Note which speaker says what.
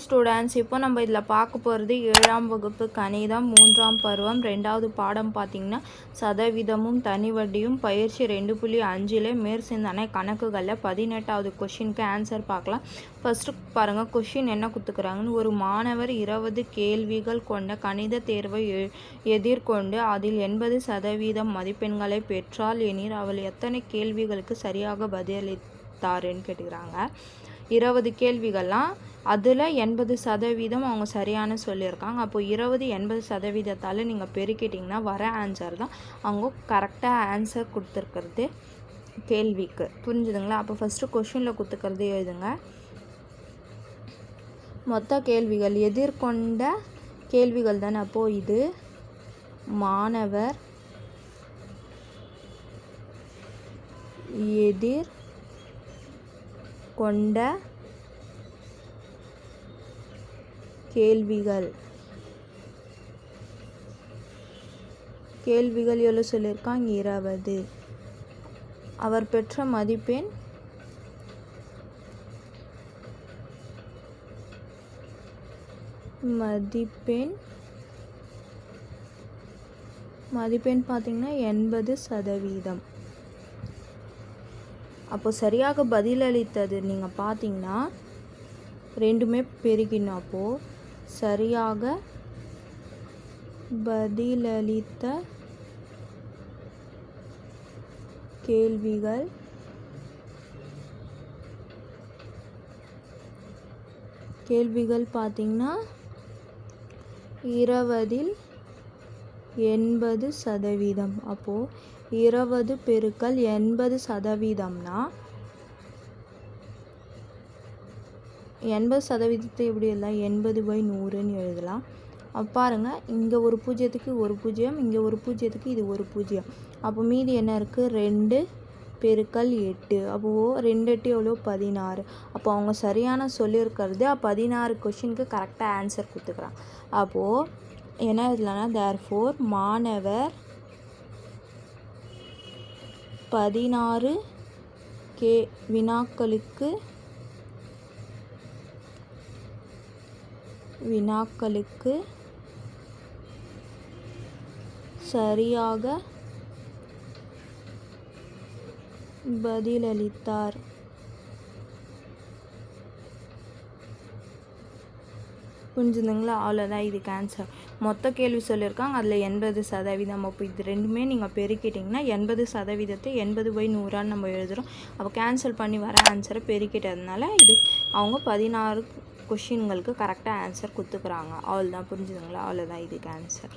Speaker 1: Students இப்போ நம்ம இதில் பார்க்க போகிறது ஏழாம் வகுப்பு கணிதம் மூன்றாம் பருவம் ரெண்டாவது பாடம் பார்த்திங்கன்னா சதவீதமும் தனி வட்டியும் பயிற்சி ரெண்டு புள்ளி அஞ்சில் மேற்சிந்தனை கணக்குகளில் பதினெட்டாவது கொஷினுக்கு ஆன்சர் பார்க்கலாம். ஃபஸ்ட்டு பாருங்கள் கொஷின் என்ன கொடுத்துக்கிறாங்கன்னு ஒரு மாணவர் இருபது கேள்விகள் கொண்ட கணித தேர்வை எ- எதிர்கொண்டு அதில் எண்பது சதவீதம் மதிப்பெண்களை பெற்றால் எனில் அவள் எத்தனை கேள்விகளுக்கு சரியாக பதிலளித்தாருன்னு கேட்டுக்கிறாங்க. இருபது கேள்விகள்லாம் அதில் எண்பது சதவீதம் அவங்க சரியான சொல்லியிருக்காங்க. அப்போ இருபது எண்பது சதவீதத்தால் நீங்கள் பெருக்கிட்டிங்கன்னா வர ஆன்சர் தான் அவங்க கரெக்டாக ஆன்சர் கொடுத்துருக்கிறது கேள்விக்கு. புரிஞ்சுதுங்களா? அப்போ ஃபஸ்ட்டு கொஷினில் கொடுத்துக்கிறது எழுதுங்க. மொத்த கேள்விகள் எதிர்கொண்ட கேள்விகள் தானே? அப்போது இது மாணவர் எதிர் கொண்ட கேள்விகள். கேள்விகள் எவ்வளோ சொல்லியிருக்காங்க இருபது. அவர் பெற்ற மதிப்பெண்? மதிப்பெண்? மதிப்பெண் பார்த்திங்கன்னா எண்பது சதவீதம். அப்போ சரியாக பதிலளித்தது நீங்கள் பார்த்தீங்கன்னா ரெண்டுமே பெருகினோம் அப்போது சரியாக பதிலளித்த கேள்விகள் கேள்விகள் பார்த்தீங்கன்னா இருபதில் எண்பது சதவீதம். அப்போது இருபது பெருக்கல் எண்பது சதவீதம்னா எண்பது சதவீதத்தை எப்படி எழுதலாம்? எண்பது பை நூறுன்னு எழுதலாம். பாருங்கள் இங்கே ஒரு பூஜ்ஜியத்துக்கு ஒரு பூஜ்ஜியம் இங்கே ஒரு பூஜ்ஜியத்துக்கு இது ஒரு பூஜ்ஜியம். அப்போ மீதி என்ன இருக்குது ரெண்டு பெருக்கல் எட்டு. அப்போது ரெண்டு எட்டு எவ்வளோ? பதினாறு. அப்போ அவங்க சரியான சொல்லியிருக்கிறது பதினாறு கொஷினுக்கு கரெக்டாக ஆன்சர் கொடுத்துக்கிறாங்க அப்போது என்ன எழுதலாம்னா தேர் ஃபோர் மாணவர் பதினாறு கே வினாக்களுக்கு வினாக்களுக்கு சரியாக பதிலளித்தார். புரிஞ்சுதுங்களா? அவ்வளோதான் இதுக்கு ஆன்சர் மொத்த கேள்வி சொல்லியிருக்காங்க அதில் எண்பது சதவீதம். அப்போ இது ரெண்டுமே நீங்கள் பெருக்கிட்டிங்கன்னா எண்பது சதவீதத்தை எண்பது பை நூறான்னு நம்ம எழுதுகிறோம் அப்போ கேன்சல் பண்ணி வர ஆன்சரை பெருக்கிட்டதுனால இது அவங்க பதினாறு கொஷின்களுக்கு கரெக்டாக ஆன்சர் கொடுத்துக்குறாங்க. அவ்வளோதான் புரிஞ்சுதுங்களா? அவ்வளோதான் இதுக்கு ஆன்சர்